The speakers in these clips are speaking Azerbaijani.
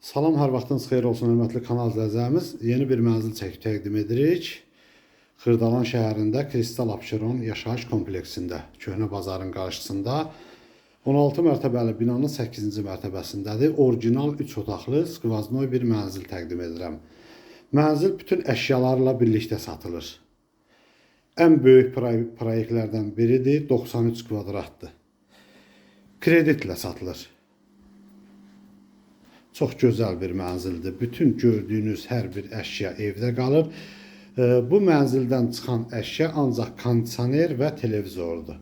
Salam, hər vaxtınız xeyir olsun, hörmətli kanal izləyicilərimiz. Yeni bir mənzil çəkib təqdim edirik. Xırdalan şəhərində Kristal Abşeron yaşayış kompleksində, Köhnə bazarın qarşısında 16 mərtəbəli binanın 8-ci mərtəbəsindədir. Orijinal 3 otaqlı skvaznoy bir mənzil təqdim edirəm. Mənzil bütün əşyalarla birlikdə satılır. Ən böyük proy- proyektlərdən biridir, 93 kvadratdır. Kreditlə satılır. Çox gözəl bir mənzildir. Bütün gördüyünüz hər bir əşya evdə qalır. E, Bu mənzildən çıxan əşya ancaq kondisioner və televizordur.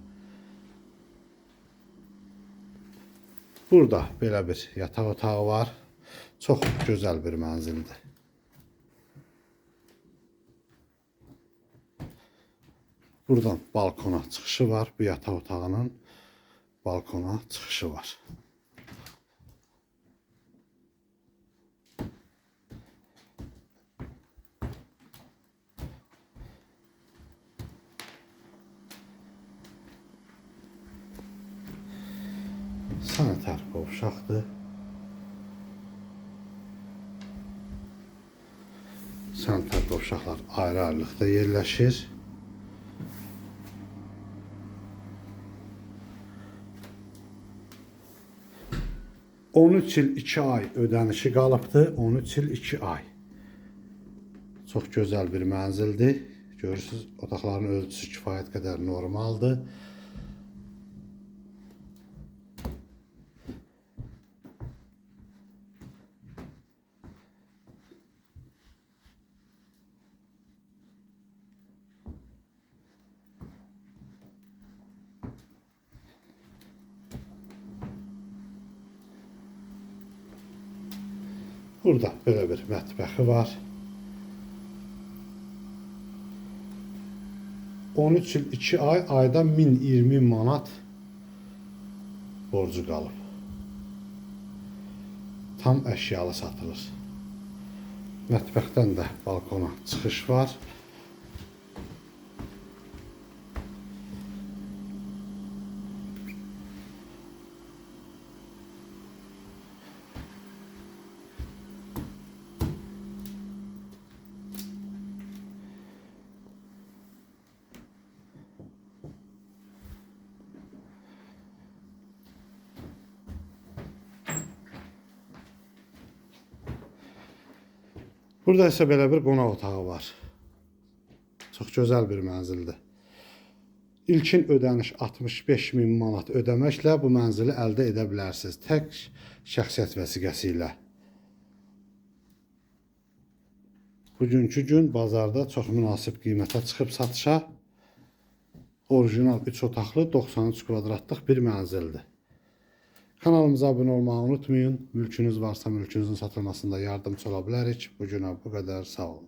Burada belə bir yataq otağı var. Çox gözəl bir mənzildir. Buradan balkona çıxışı var. Bu yataq otağının balkona çıxışı var. Sanitar qovşaqdır. Sanitar qovşaqlar ayrı-ayrılıqda yerləşir. ...13 il 2 ay ödənişi qalıbdır. 13 il 2 ay. Çox gözəl bir mənzildir. Görürsüz, otaqların ölçüsü kifayət qədər normaldır. Burada belə bir mətbəxi var. 13 il 2 ay ayda 1020 manat borcu qalıb. Tam əşyalı satılır. Mətbəxdən də balkona çıxış var. Burada isə belə bir qonaq otağı var. Çox gözəl bir mənzildir. İlkin ödəniş 65 min manat ödəməklə bu mənzili əldə edə bilərsiniz. Tək şəxsiyyət vəsiqəsi ilə. Bugünkü gün bazarda çox münasib qiymətə çıxıb satışa orijinal 3 otaqlı 93 kvadratlıq bir mənzildir. Kanalımıza abunə olmağı unutmayın. Mülkünüz varsa mülkünüzün satılmasında yardımcı ola bilərik. Bu günə bu qədər. Sağ olun.